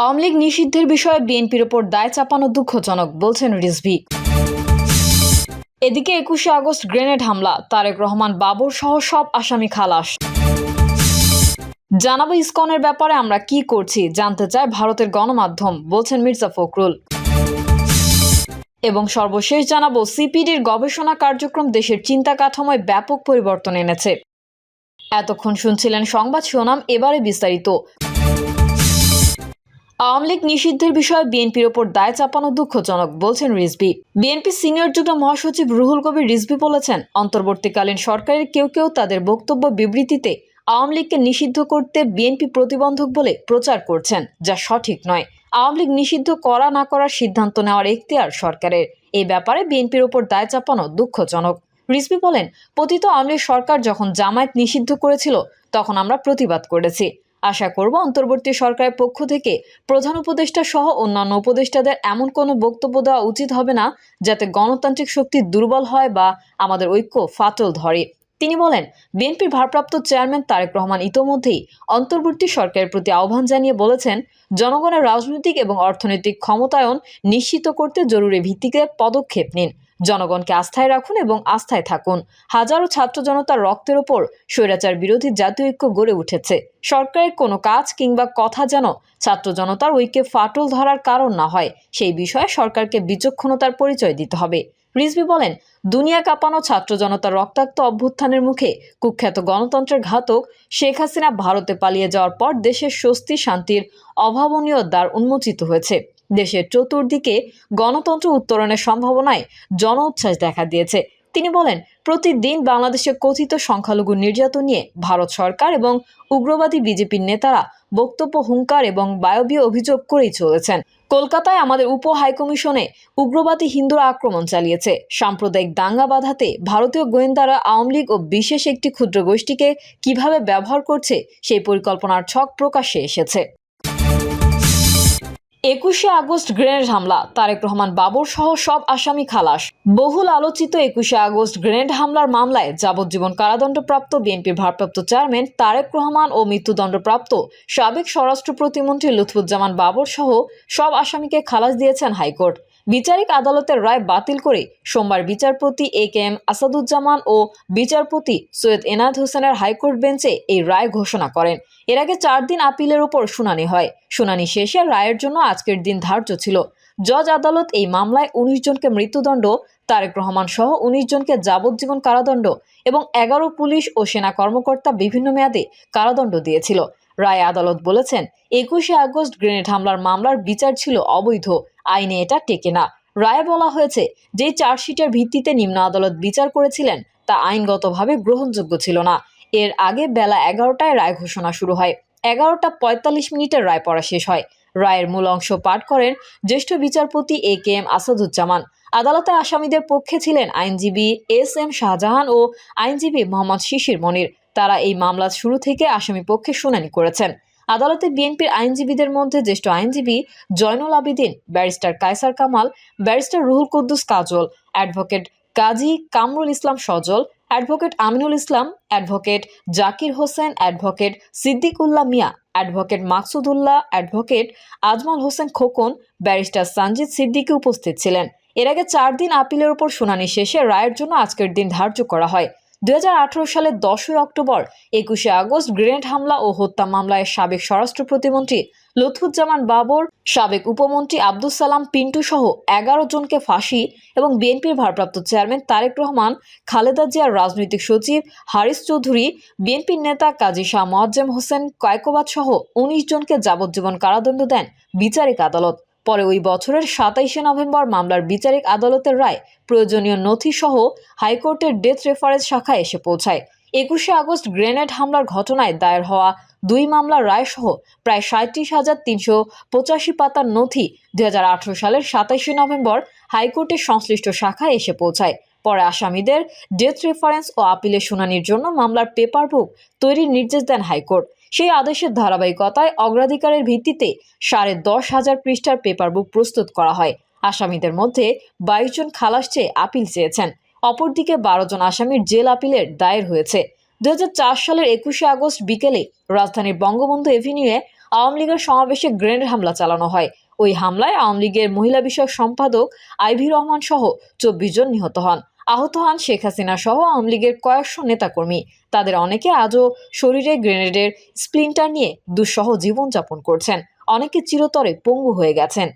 আওয়ামী লীগ নিষিদ্ধের বিষয়ে বিএনপির ওপর দায় চাপানো দুঃখজনক, বলছেন রিজভি। এদিকে একুশে আগস্ট গ্রেনেড হামলা, তারেক রহমান বাবর সহ সব আসামি খালাস। জানাব ইসকনের ব্যাপারে আমরা কি করছি, জানতে চায় ভারতের গণমাধ্যম, বলছেন মির্জা ফখরুল। এবং সর্বশেষ জানাব, সিপিডির গবেষণা কার্যক্রম দেশের চিন্তা কাঠামোয় ব্যাপক পরিবর্তন এনেছে। এতক্ষণ শুনছিলেন সংবাদ শিরোনাম, এবারে বিস্তারিত। আওয়ামী লীগ নিষিদ্ধের বিষয়ে বিএনপির ওপর দায় চাপানো দুঃখজনক, বলছেন রিজভি। বিএনপি সিনিয়র যুগ্ম মহাসচিব রুহুল কবির রিজভি বলেছেন, অন্তর্বর্তীকালীন সরকারের কেউ কেউ তাদের বক্তব্য বিবৃতিতে আওয়ামী লীগকে নিষিদ্ধ করতে বিএনপি প্রতিবন্ধক বলে প্রচার করছেন, যা সঠিক নয়। আওয়ামী লীগ নিষিদ্ধ করা না করার সিদ্ধান্ত নেওয়ার এখতিয়ার সরকারের। এ ব্যাপারে বিএনপির ওপর দায় চাপানো দুঃখজনক। রিজভি বলেন, পতিত আওয়ামী সরকার যখন জামায়াত নিষিদ্ধ করেছিল, তখন আমরা প্রতিবাদ করেছি। আশা করব অন্তর্বর্তী সরকারের পক্ষ থেকে প্রধান উপদেষ্টা সহ অন্যান্য উপদেষ্টাদের এমন কোনো বক্তব্য দেওয়া উচিত হবে না যাতে গণতান্ত্রিক শক্তি দুর্বল হয় বা আমাদের ঐক্য ফাটল ধরে। তিনি বলেন, বিএনপির ভারপ্রাপ্ত চেয়ারম্যান তারেক রহমান ইতোমধ্যেই অন্তর্বর্তী সরকারের প্রতি আহ্বান জানিয়ে বলেছেন, জনগণের রাজনৈতিক এবং অর্থনৈতিক ক্ষমতায়ন নিশ্চিত করতে জরুরি ভিত্তিতে পদক্ষেপ নিন। জনগণকে আস্থায় রাখুন এবং আস্থায় থাকুন। হাজারো ছাত্র জনতার রক্তের ওপর স্বৈরাচার বিরোধী জাতীয় ঐক্য গড়ে উঠেছে। সরকারের কোনো কাজ কিংবা কথা যেন ছাত্র জনতার ঐক্যে ফাটল ধরার কারণ না হয়, সেই বিষয়ে সরকারকে বিচক্ষণতার পরিচয় দিতে হবে। রিজভি বলেন, দুনিয়া কাঁপানো ছাত্র জনতার রক্তাক্ত অভ্যুত্থানের মুখে কুখ্যাত গণতন্ত্রের ঘাতক শেখ হাসিনা ভারতে পালিয়ে যাওয়ার পর দেশের স্বস্তি শান্তির অভাবনীয় দ্বার উন্মোচিত হয়েছে। দেশের চতুর্দিকে গণতন্ত্র উত্তরণের সম্ভাবনায় জন উচ্ছ্বাস দেখা দিয়েছে। তিনি বলেন, প্রতিদিন বাংলাদেশে কথিত সংখ্যালঘু নির্যাতন নিয়ে ভারত সরকার এবং উগ্রবাদী বিজেপির নেতারা বক্তব্য, হুঙ্কার এবং বায়বীয় অভিযোগ করেই চলেছেন। কলকাতায় আমাদের উপ হাইকমিশনে উগ্রবাদী হিন্দুরা আক্রমণ চালিয়েছে। সাম্প্রদায়িক দাঙ্গা বাধাতে ভারতীয় গোয়েন্দারা আওয়ামী লীগ ও বিশেষ একটি ক্ষুদ্র গোষ্ঠীকে কীভাবে ব্যবহার করছে, সেই পরিকল্পনার ছক প্রকাশ্যে এসেছে। একুশে আগস্ট গ্রেনেড হামলা। তারেক রহমান বাবর সহ সব আসামি খালাস। বহুল আলোচিত একুশে আগস্ট গ্রেনেড হামলার মামলায় যাবজ্জীবন কারাদণ্ডপ্রাপ্ত বিএনপির ভারপ্রাপ্ত চেয়ারম্যান তারেক রহমান ও মৃত্যুদণ্ডপ্রাপ্ত সাবেক স্বরাষ্ট্র প্রতিমন্ত্রী লুৎফুজ্জামান বাবর সহ সব আসামিকে খালাস দিয়েছেন হাইকোর্ট। বিচারিক আদালতের রায় বাতিল করে সোমবার বিচারপতি এ কে এম আসাদুজ্জামান ও বিচারপতি সৈয়দ এনাদ হোসেনের হাইকোর্ট বেঞ্চে এই রায় ঘোষণা করেন। এর আগে চার দিন আপিলের উপর শুনানি হয়। শুনানি শেষে রায়ের জন্য আজকের দিন ধার্য ছিল। জজ আদালত এই মামলায় উনিশ জনকে মৃত্যুদণ্ড, তারেক রহমান সহ উনিশ জনকে যাবজ্জীবন কারাদণ্ড এবং এগারো পুলিশ ও সেনা কর্মকর্তা বিভিন্ন মেয়াদে কারাদণ্ড দিয়েছিল। রায় আদালত বলেছেন, একুশে আগস্ট গ্রেনেড হামলার মামলার বিচার ছিল অবৈধ, আইনে এটা টেকে না। রায়ে বলা হয়েছে, যে চার্জশিটের ভিত্তিতে নিম্ন আদালত বিচার করেছিলেন, তা আইনগতভাবে গ্রহণযোগ্য ছিল না। এর আগে বেলা এগারোটায় রায় ঘোষণা শুরু হয়, এগারোটা পঁয়তাল্লিশ মিনিটের রায় পড়া শেষ হয়। রায়ের মূল অংশ পাঠ করেন জ্যেষ্ঠ বিচারপতি এ কে এম আসাদুজ্জামান। আদালতে আসামিদের পক্ষে ছিলেন আইনজীবী এস এম শাহজাহান ও আইনজীবী মোহাম্মদ শিশির মনির। তারা এই মামলা শুরু থেকে আসামি পক্ষে শুনানি করেছেন। আদালতে বিএনপির আইনজীবীদের মধ্যে জ্যেষ্ঠ আইনজীবী Zainul Abedin, barrister Kaiser Kamal, barrister Ruhul Quddus Kajal, advocate Kazi Kamrul Islam Sajal, advocate Aminul Islam, advocate Zakir Hossain, advocate Siddiqullah Mia advocate Maksudullah, advocate Ajmal Hossain Khokon, barrister Sanjit Siddiqui উপস্থিত ছিলেন। এর আগে চার দিন আপিলের উপর শুনানি শেষে রায়ের জন্য আজকের দিন ধার্য করা হয়। দুই হাজার আঠেরো সালের দশই অক্টোবর, একুশে আগস্ট গ্রেনেড হামলা ও হত্যা মামলায় সাবেক স্বরাষ্ট্র প্রতিমন্ত্রী লুৎফুজ্জামান বাবর, সাবেক উপমন্ত্রী আব্দুল সালাম পিন্টু সহ এগারো জনকে ফাঁসি এবং বিএনপির ভারপ্রাপ্ত চেয়ারম্যান তারেক রহমান, খালেদা জিয়ার রাজনৈতিক সচিব হারিস চৌধুরী, বিএনপির নেতা কাজী শাহ মোয়াজ্জেম হোসেন, কয়েকবাদ সহ উনিশ জনকে যাবজ্জীবন কারাদণ্ড দেন বিচারিক আদালত। পরে ওই বছরের সাতাইশে নভেম্বর মামলার বিচারিক আদালতের রায়, প্রয়োজনীয় নথি সহ হাইকোর্টের ডেথ রেফারেন্স শাখায় এসে পৌঁছায়। একুশে আগস্ট গ্রেনেড হামলার ঘটনায় দায়ের হওয়া দুই মামলার রায় সহ প্রায় সাঁত্রিশ হাজার তিনশো পঁচাশি পাতার নথি দু হাজার আঠেরো সালের সাতাইশে নভেম্বর হাইকোর্টের সংশ্লিষ্ট শাখায় এসে পৌঁছায়। পরে আসামিদের ডেথ রেফারেন্স ও আপিলের শুনানির জন্য মামলার পেপার বুক তৈরির নির্দেশ দেন হাইকোর্ট। সেই আদেশের ধারাবাহিকতায় অগ্রাধিকারের ভিত্তিতে সাড়ে দশ হাজার পৃষ্ঠার পেপার বুক প্রস্তুত করা হয়। আসামিদের মধ্যে বাইশ জন খালাস চেয়ে আপিল চেয়েছেন। অপরদিকে বারো জন আসামির জেল আপিলের দায়ের হয়েছে। দুই হাজার চার সালের একুশে আগস্ট বিকেলে রাজধানীর বঙ্গবন্ধু এভিনিউয়ে আওয়ামী লীগের সমাবেশে গ্রেনেড হামলা চালানো হয়। ওই হামলায় আওয়ামী লীগের মহিলা বিষয়ক সম্পাদক আইভি রহমান সহ চব্বিশ জন নিহত হন। আহত হন শেখ হাসিনা সহ আওয়ামী লীগের কয়েকশো নেতাকর্মী। তাদের অনেকে আজও শরীরে গ্রেনেডের স্প্লিন্টার নিয়ে দুঃসহ জীবনযাপন করছেন। অনেকে চিরতরে পঙ্গু হয়ে গেছেন।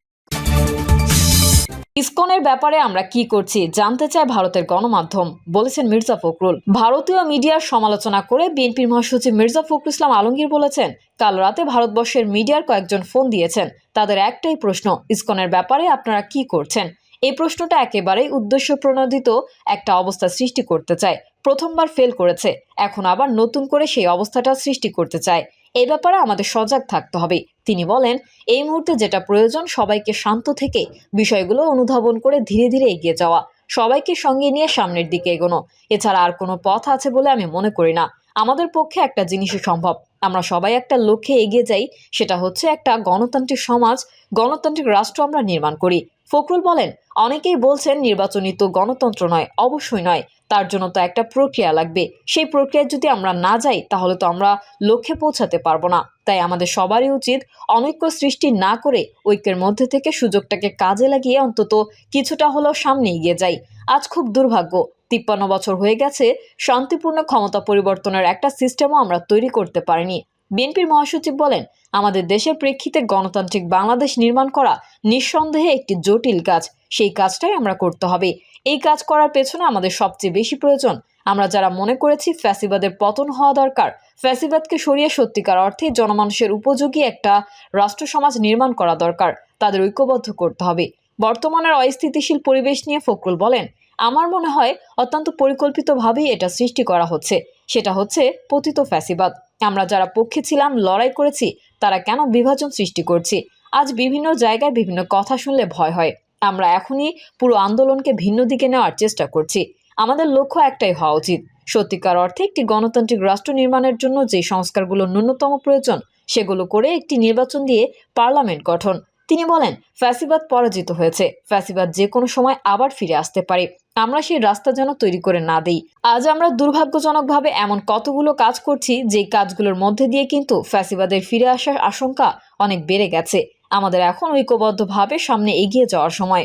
ইসকনের ব্যাপারে আমরা কি করছি জানতে চায় ভারতের গণমাধ্যম, বলেছেন মির্জা ফখরুল। ভারতীয় মিডিয়ার সমালোচনা করে বিএনপির মহাসচিব মির্জা ফখরুল ইসলাম আলমগীর বলেছেন, কাল রাতে ভারতবর্ষের মিডিয়ার কয়েকজন ফোন দিয়েছেন। তাদের একটাই প্রশ্ন, ইসকনের ব্যাপারে আপনারা কি করছেন? এই প্রশ্নটা একেবারেই উদ্দেশ্য প্রণোদিত একটা অবস্থা সৃষ্টি করতে চায়। প্রথমবার ফেল করেছে, এখন আবার নতুন করে সেই অবস্থাটা সৃষ্টি করতে চায়। এ ব্যাপারে আমাদের সজাগ থাকতে হবে। তিনি বলেন, এই মুহূর্তে যেটা প্রয়োজন সবাইকে শান্ত থেকে বিষয়গুলো অনুধাবন করে ধীরে ধীরে এগিয়ে যাওয়া, সবাইকে সঙ্গে নিয়ে সামনের দিকে এগোনো। এছাড়া আর কোনো পথ আছে বলে আমি মনে করি না। আমাদের পক্ষে একটা জিনিসই সম্ভব। আমরা সবাই একটা লক্ষ্যে এগিয়ে যাই, সেটা হচ্ছে একটা গণতান্ত্রিক সমাজ, গণতান্ত্রিক রাষ্ট্র আমরা নির্মাণ করি। ফখরুল বলেন, অনেকেই বলছেন নির্বাচনী তো গণতন্ত্র নয়, অবশ্যই নয়। তার জন্য তো একটা প্রক্রিয়া লাগবে। সেই প্রক্রিয়ায় যদি আমরা না যাই, তাহলে তো আমরা লক্ষ্যে পৌঁছাতে পারব না। তাই আমাদের সবারই উচিত অনৈক্য সৃষ্টি না করে ঐক্যের মধ্যে থেকে সুযোগটাকে কাজে লাগিয়ে অন্তত কিছুটা হলেও সামনে এগিয়ে যাই। আজ খুব দুর্ভাগ্য। তিপ্পান্ন বছর হয়ে গেছে, শান্তিপূর্ণ ক্ষমতা পরিবর্তনের একটা সিস্টেমও আমরা তৈরি করতে পারিনি। বিএনপির মহাসচিব বলেন, আমাদের দেশের প্রেক্ষিতে গণতান্ত্রিক বাংলাদেশ নির্মাণ করা নিঃসন্দেহে একটি জটিল কাজ। সেই কাজটাই আমরা করতে হবে। এই কাজ করার পেছনে আমাদের সবচেয়ে বেশি প্রয়োজন। আমরা যারা মনে করেছি ফ্যাসিবাদের পতন হওয়া দরকার, ফ্যাসিবাদকে সরিয়ে সত্যিকার অর্থে জনমানুষের উপযোগী একটা রাষ্ট্র সমাজ নির্মাণ করা দরকার। তাদের ঐক্যবদ্ধ করতে হবে। বর্তমানের অস্থিতিশীল পরিবেশ নিয়ে ফখরুল বলেন আমার মনে হয় অত্যন্ত পরিকল্পিতভাবেই এটা সৃষ্টি করা হচ্ছে। সেটা হচ্ছে পতিত ফ্যাসিবাদ। আমরা যারা পক্ষে ছিলাম, লড়াই করেছি, তারা কেন বিভাজন সৃষ্টি করছি? আজ বিভিন্ন জায়গায় বিভিন্ন কথা শুনলে ভয় হয়। আমরা এখনই পুরো আন্দোলনকে ভিন্ন দিকে নেওয়ার চেষ্টা করছি। আমাদের লক্ষ্য একটাই হওয়া উচিত। সত্যিকার অর্থে একটি গণতান্ত্রিক রাষ্ট্র নির্মাণের জন্য যে সংস্কারগুলো ন্যূনতম প্রয়োজন, সেগুলো করে একটি নির্বাচন দিয়ে পার্লামেন্ট গঠন। তিনি বলেন, ফ্যাসিবাদ পরাজিত হয়েছে। ফ্যাসিবাদ যে কোনো সময় আবার ফিরে আসতে পারে। আমরা সেই রাস্তা যেন তৈরি করে না দিই। আজ আমরা দুর্ভাগ্যজনকভাবে এমন কতগুলো কাজ করছি, যেই কাজগুলোর মধ্যে দিয়ে কিন্তু ফ্যাসিবাদের ফিরে আসার আশঙ্কা অনেক বেড়ে গেছে। আমাদের এখন ঐক্যবদ্ধভাবে সামনে এগিয়ে যাওয়ার সময়।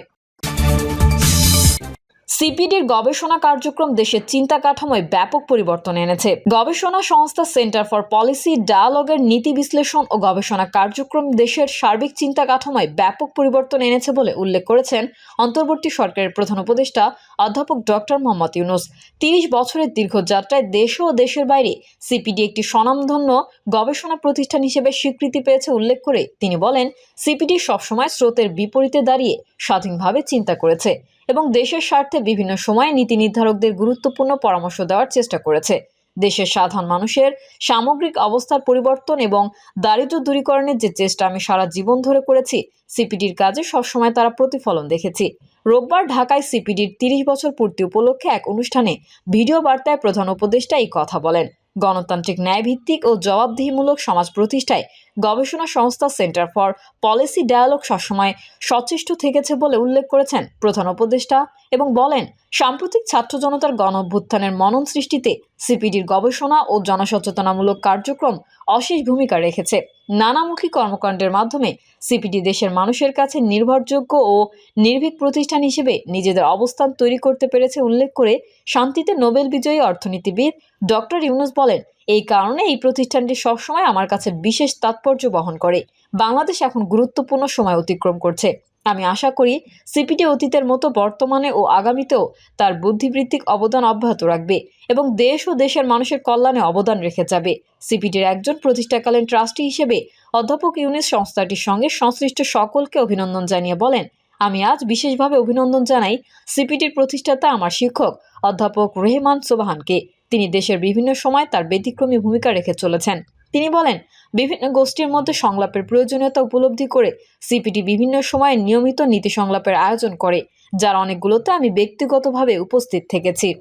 সিপিডির গবেষণা কার্যক্রম দেশের চিন্তা কাঠামোয় ব্যাপক পরিবর্তন এনেছে। গবেষণা সংস্থা সেন্টার ফর পলিসি, ডায়ালগের নীতি বিশ্লেষণ ও গবেষণা কার্যক্রম দেশের সার্বিক চিন্তা কাঠামোয় ব্যাপক পরিবর্তন এনেছে বলে উল্লেখ করেছেন অন্তর্বর্তী সরকারের প্রধান উপদেষ্টা অধ্যাপক ডক্টর মোহাম্মদ ইউনুস। তিরিশ বছরের দীর্ঘ যাত্রায় দেশ ও দেশের বাইরে সিপিডি একটি স্বনামধন্য গবেষণা প্রতিষ্ঠান হিসেবে স্বীকৃতি পেয়েছে উল্লেখ করে তিনি বলেন, সিপিডি সবসময় স্রোতের বিপরীতে দাঁড়িয়ে স্বাধীনভাবে চিন্তা করেছে। এবং দেশের স্বার্থে বিভিন্ন সময়ে নীতি নির্ধারকদের গুরুত্বপূর্ণ পরামর্শ দেওয়ার চেষ্টা করেছে। দেশের সাধারণ মানুষের সামগ্রিক অবস্থার পরিবর্তন এবং দারিদ্র দূরীকরণের যে চেষ্টা আমি সারা জীবন ধরে করেছি, সিপিডির কাজে সবসময় তারা প্রতিফলন দেখেছি। রোববার ঢাকায় সিপিডির তিরিশ বছর পূর্তি উপলক্ষে এক অনুষ্ঠানে ভিডিও বার্তায় প্রধান উপদেষ্টা এই কথা বলেন। গণতান্ত্রিক ন্যায়ভিত্তিক ও জবাবদিহিমূলক সমাজ প্রতিষ্ঠায় গবেষণা সংস্থা সেন্টার ফর পলিসি ডায়ালগ সবসময় সচেষ্ট থেকেছে বলে উল্লেখ করেছেন প্রধান উপদেষ্টা এবং বলেন, সাম্প্রতিক ছাত্র জনতার গণ অভ্যুত্থানের মনন সৃষ্টিতে সিপিডির গবেষণা ও জনসচেতনামূলক কার্যক্রম অশেষ ভূমিকা রেখেছে। নানামুখী কর্মকাণ্ডের মাধ্যমে সিপিডি দেশের মানুষের কাছে নির্ভরযোগ্য ও নির্ভীক প্রতিষ্ঠান হিসেবে নিজেদের অবস্থান তৈরি করতে পেরেছে উল্লেখ করে শান্তিতে নোবেল বিজয়ী অর্থনীতিবিদ ডক্টর ইউনুস বলেন এই কারণে এই প্রতিষ্ঠানটি সবসময় আমার কাছে বিশেষ তাৎপর্য বহন করে। বাংলাদেশ এখন গুরুত্বপূর্ণ সময় অতিক্রম করছে। আমি আশা করি সিপিডি অতীতের মতো বর্তমানে ও আগামীতেও তার বুদ্ধিবৃত্তিক অবদান অব্যাহত রাখবে এবং দেশ ও দেশের মানুষের কল্যাণে অবদান রেখে যাবে। সিপিডির একজন প্রতিষ্ঠাকালীন ট্রাস্টি হিসেবে অধ্যাপক ইউনিস সংস্থাটির সঙ্গে সংশ্লিষ্ট সকলকে অভিনন্দন জানিয়ে বলেন, আমি আজ বিশেষভাবে অভিনন্দন জানাই সিপিডির প্রতিষ্ঠাতা আমার শিক্ষক অধ্যাপক রেহমান সোবাহানকে। তিনি দেশের বিভিন্ন সময় তার ব্যতিক্রমী ভূমিকা রেখে চলেছেন। তিনি বলেন, বিভিন্ন গোষ্ঠীর মধ্যে সংলাপের প্রয়োজনীয়তা উপলব্ধি করে সিপিটি বিভিন্ন সময়ে নিয়মিত নীতি সংলাপের আয়োজন করে, যার অনেকগুলোতে আমি ব্যক্তিগতভাবে উপস্থিত থেকেছি।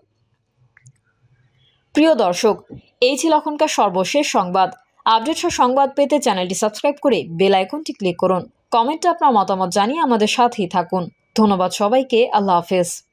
প্রিয় দর্শক, এই ছিল এখনকার সর্বশেষ সংবাদ। আপডেট সহ সংবাদ পেতে চ্যানেলটি সাবস্ক্রাইব করে বেল আইকনটি ক্লিক করুন। কমেন্টে আপনার মতামত জানিয়ে আমাদের সাথেই থাকুন। ধন্যবাদ সবাইকে, আল্লাহ হাফেজ।